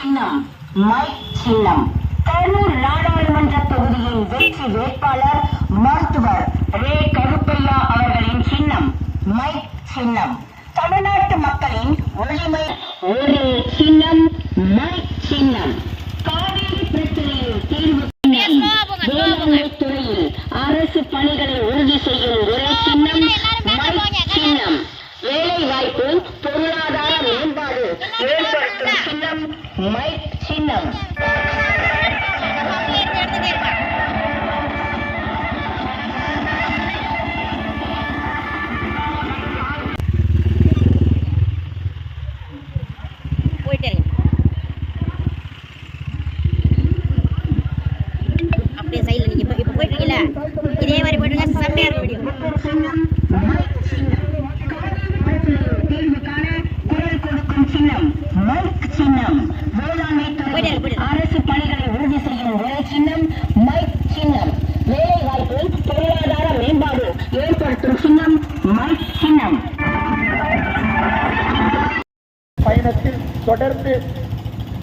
சின்னம் மைக் சின்னம். கரூர் நாடாளுமன்ற தொகுதியின் வெற்றி வேட்பாளர் மருத்துவர் ரே. கருப்பையா அவர்களின் சின்னம் மைக் சின்னம். தமிழ்நாட்டு மக்களின் ஒளிமை ஒரு சின்னம் மைக் சின்னம். காவிரி பிரச்சனையில் தீர்வு துறையில் அரசு பணிகளை உறுதி செய்யும் ஒரே சின்னம். சின்னம் மைக் பயணத்தில் தொடர்ந்து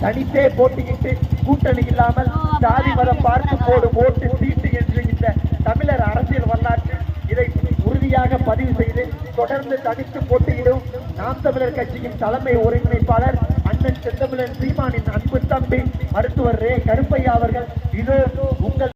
தனித்தே போட்டியிட்டு கூட்டணி இல்லாமல் சாதி மதம் பார்த்து போடும் ஓட்டு சீட்டு என்று இந்த தமிழர் அரசியல் வரலாற்றில் இதை உறுதியாக பதிவு செய்து தொடர்ந்து தனித்து போட்டியிடும் நாம் தமிழர் கட்சியின் தலைமை ஒருங்கிணைப்பாளர் அண்ணன் செந்தமிழன் சீமானின் அன்பு தம்பி மருத்துவர் ரே கருப்பையா அவர்கள். இதோ உங்கள்